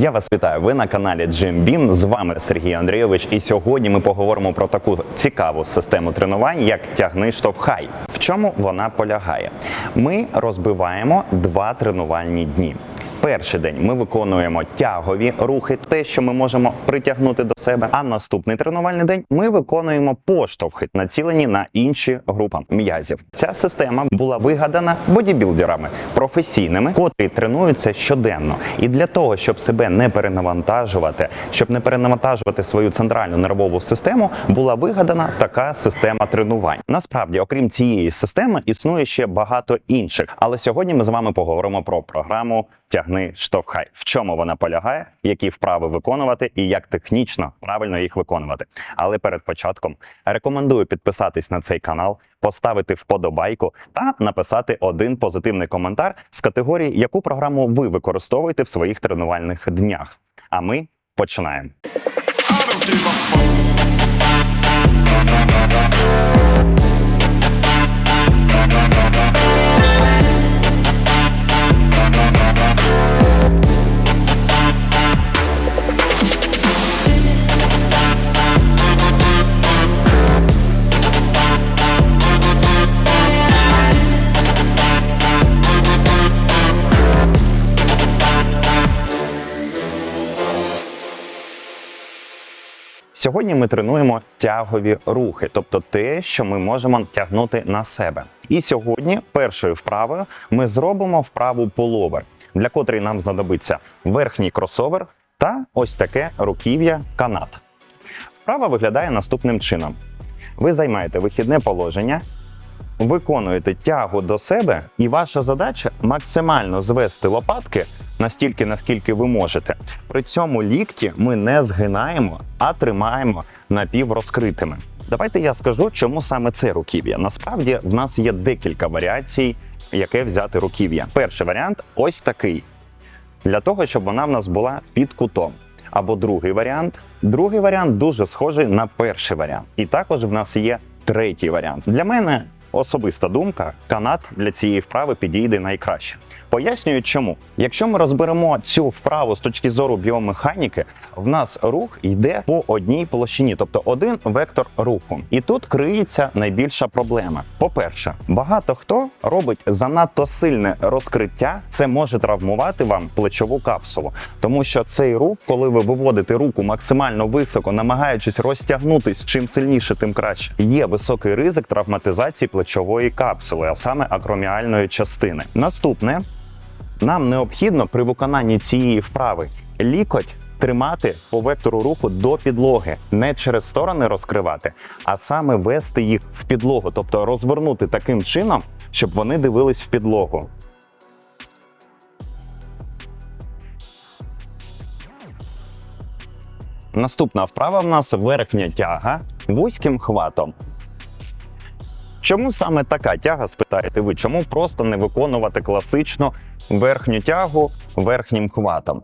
Я вас вітаю. Ви на каналі Джим Бім. З вами Сергій Андрійович. І сьогодні ми поговоримо про таку цікаву систему тренувань, як тягни штовхай. В чому вона полягає? Ми розбиваємо два тренувальні дні. Перший день ми виконуємо тягові рухи, те, що ми можемо притягнути до себе. А наступний тренувальний день ми виконуємо поштовхи, націлені на інші групи м'язів. Ця система була вигадана бодібілдерами професійними, котрі тренуються щоденно. І для того, щоб себе не перенавантажувати, щоб не перенавантажувати свою центральну нервову систему, була вигадана така система тренувань. Насправді, окрім цієї системи, існує ще багато інших. Але сьогодні ми з вами поговоримо про програму Тягни штовхай. В чому вона полягає, які вправи виконувати і як технічно правильно їх виконувати. Але перед початком рекомендую підписатись на цей канал, поставити вподобайку та написати один позитивний коментар з категорії, яку програму ви використовуєте в своїх тренувальних днях. А ми починаємо. Сьогодні ми тренуємо тягові рухи, тобто те, що ми можемо тягнути на себе. І сьогодні першою вправою ми зробимо вправу половер, для котрої нам знадобиться верхній кросовер та ось таке руків'я канат. Вправа виглядає наступним чином: ви займаєте вихідне положення, виконуєте тягу до себе, і ваша задача максимально звести лопатки настільки, наскільки ви можете. При цьому лікті ми не згинаємо, а тримаємо напіврозкритими. Давайте я скажу, чому саме це руків'я. Насправді в нас є декілька варіацій, яке взяти руків'я. Перший варіант ось такий. Для того, щоб вона в нас була під кутом. Або другий варіант. Другий варіант дуже схожий на перший варіант. І також в нас є третій варіант. Для мене особиста думка, канат для цієї вправи підійде найкраще. Пояснюю, чому. Якщо ми розберемо цю вправу з точки зору біомеханіки, в нас рух йде по одній площині, тобто один вектор руху. І тут криється найбільша проблема. По-перше, багато хто робить занадто сильне розкриття, це може травмувати вам плечову капсулу, тому що цей рух, коли ви виводите руку максимально високо, намагаючись розтягнутись чим сильніше, тим краще, є високий ризик травматизації плечової капсули, а саме акроміальної частини. Наступне нам необхідно при виконанні цієї вправи лікоть тримати по вектору руху до підлоги, не через сторони розкривати, а саме вести їх в підлогу, тобто розвернути таким чином, щоб вони дивились в підлогу. Наступна вправа в нас верхня тяга вузьким хватом. Чому саме така тяга, спитаєте ви? Чому просто не виконувати класичну верхню тягу верхнім хватом?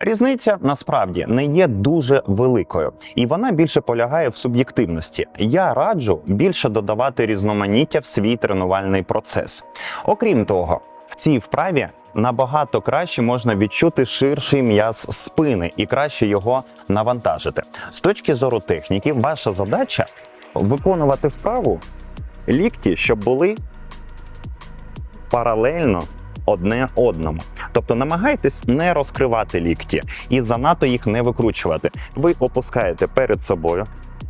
Різниця насправді не є дуже великою, і вона більше полягає в суб'єктивності. Я раджу більше додавати різноманіття в свій тренувальний процес. Окрім того, в цій вправі набагато краще можна відчути ширший м'яз спини і краще його навантажити. З точки зору техніки, ваша задача виконувати вправу лікті, щоб були паралельно одне одному. Тобто намагайтесь не розкривати лікті і занадто їх не викручувати. Ви опускаєте перед собою.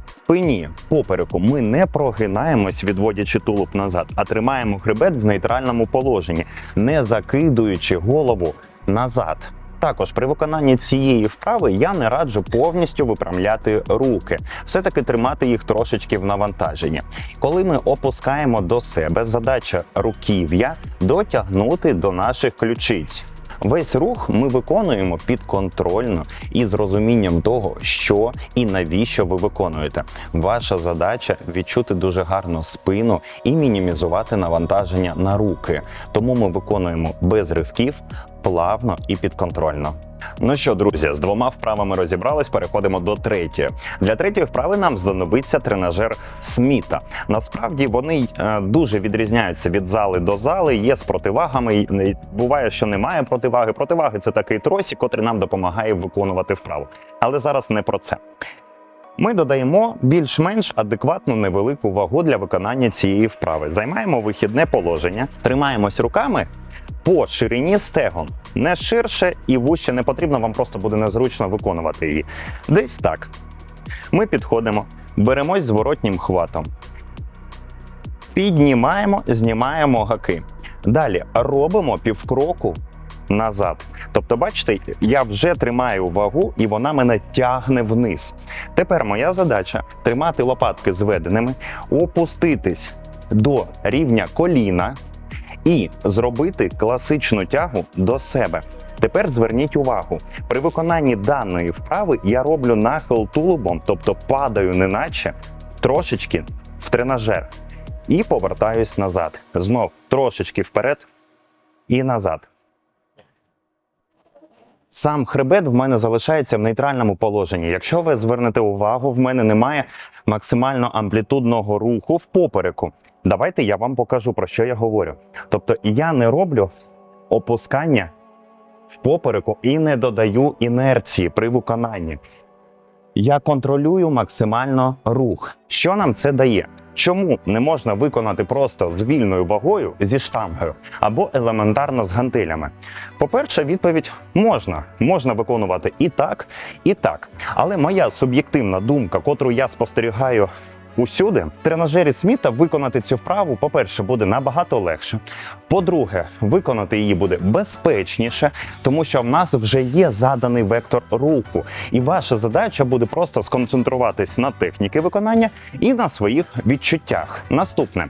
Спині попереку ми не прогинаємось, відводячи тулуб назад, а тримаємо хребет в нейтральному положенні, не закидуючи голову назад. Також при виконанні цієї вправи я не раджу повністю випрямляти руки, все-таки тримати їх трошечки в навантаженні. Коли ми опускаємо до себе, задача руків'я дотягнути до наших ключиць. Весь рух ми виконуємо підконтрольно і з розумінням того, що і навіщо ви виконуєте. Ваша задача відчути дуже гарно спину і мінімізувати навантаження на руки. Тому ми виконуємо без ривків, плавно і підконтрольно. Ну що, друзі, з двома вправами розібрались, переходимо до третьої. Для третьої вправи нам знадобиться тренажер Сміта. Насправді вони е, дуже відрізняються від зали до зали, є з противагами. Буває, що немає противаги. Противаги це такий тросик, котрий нам допомагає виконувати вправу. Але зараз не про це. Ми додаємо більш-менш адекватну невелику вагу для виконання цієї вправи. Займаємо вихідне положення, тримаємось руками по ширині стегон. Не ширше і вуще не потрібно, вам просто буде незручно виконувати її. Десь так. Ми підходимо, беремось зворотнім хватом. Піднімаємо, знімаємо гаки. Далі робимо півкроку назад. Тобто, бачите, я вже тримаю вагу і вона мене тягне вниз. Тепер моя задача тримати лопатки зведеними, опуститись до рівня коліна і зробити класичну тягу до себе. Тепер зверніть увагу, при виконанні даної вправи я роблю нахил тулубом, тобто падаю неначе трошечки в тренажер і повертаюсь назад. Знов трошечки вперед і назад. Сам хребет в мене залишається в нейтральному положенні. Якщо ви звернете увагу, в мене немає максимально амплітудного руху в попереку. Давайте я вам покажу про що я говорю. Тобто я не роблю опускання в попереку і не додаю інерції при виконанні. Я контролюю максимально рух. Що нам це дає? Чому не можна виконати просто з вільною вагою зі штангою або елементарно з гантелями? По-перше, відповідь можна. Можна виконувати і так, і так. Але моя суб'єктивна думка, котру я спостерігаю усюди, тренажері Сміта виконати цю вправу, по-перше, буде набагато легше. По-друге, виконати її буде безпечніше, тому що в нас вже є заданий вектор руху. І ваша задача буде просто сконцентруватись на техніки виконання і на своїх відчуттях. Наступне.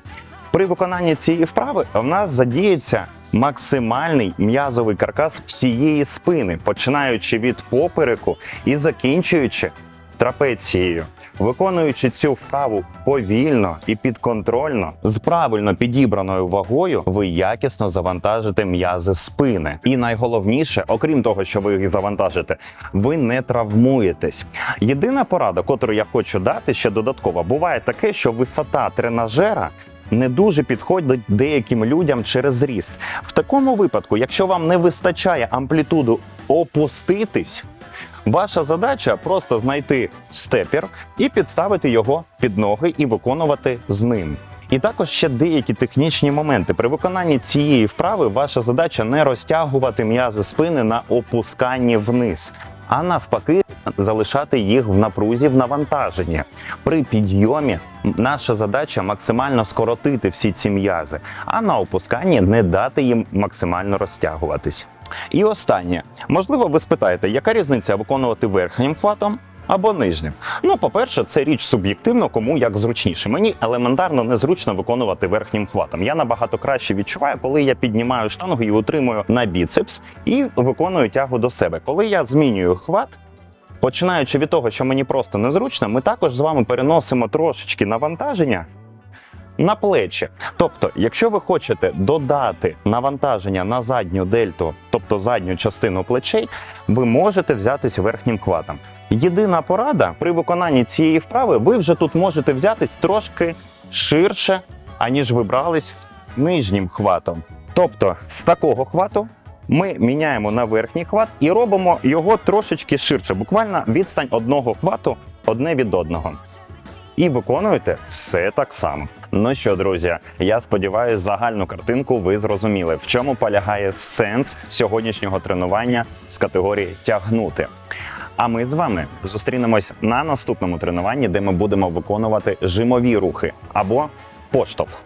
При виконанні цієї вправи в нас задіється максимальний м'язовий каркас всієї спини, починаючи від попереку і закінчуючи трапецією. Виконуючи цю вправу повільно і підконтрольно, з правильно підібраною вагою, ви якісно завантажите м'язи спини. І найголовніше, окрім того, що ви їх завантажите, ви не травмуєтесь. Єдина порада, котру я хочу дати ще додатково, буває таке, що висота тренажера не дуже підходить деяким людям через зріст. В такому випадку, якщо вам не вистачає амплітуду опуститись, ваша задача просто знайти степер і підставити його під ноги і виконувати з ним. І також ще деякі технічні моменти. При виконанні цієї вправи ваша задача не розтягувати м'язи спини на опусканні вниз, а навпаки, залишати їх в напрузі в навантаженні. При підйомі наша задача максимально скоротити всі ці м'язи, а на опусканні не дати їм максимально розтягуватись. І останнє, можливо, ви спитаєте, яка різниця виконувати верхнім хватом або нижнім? Ну, по-перше, це річ суб'єктивно, кому як зручніше. Мені елементарно незручно виконувати верхнім хватом. Я набагато краще відчуваю, коли я піднімаю штангу і утримую на біцепс і виконую тягу до себе. Коли я змінюю хват. Починаючи від того, що мені просто незручно, ми також з вами переносимо трошечки навантаження на плечі. Тобто, якщо ви хочете додати навантаження на задню дельту, тобто задню частину плечей, ви можете взятись верхнім хватом. Єдина порада при виконанні цієї вправи, ви вже тут можете взятись трошки ширше, аніж ви брались нижнім хватом. Тобто, з такого хвату ми міняємо на верхній хват і робимо його трошечки ширше, буквально відстань одного хвату одне від одного і виконуєте все так само. Ну що, друзі, я сподіваюся, загальну картинку ви зрозуміли, в чому полягає сенс сьогоднішнього тренування з категорії тягнути. А ми з вами зустрінемось на наступному тренуванні, де ми будемо виконувати жимові рухи або поштовх.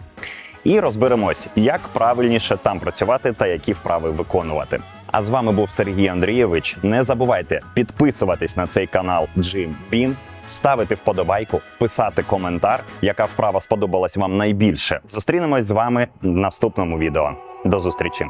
І розберемось, як правильніше там працювати та які вправи виконувати. А з вами був Сергій Андрійович. Не забувайте підписуватись на цей канал Jim Beam, ставити вподобайку, писати коментар, яка вправа сподобалась вам найбільше. Зустрінемось з вами в наступному відео. До зустрічі!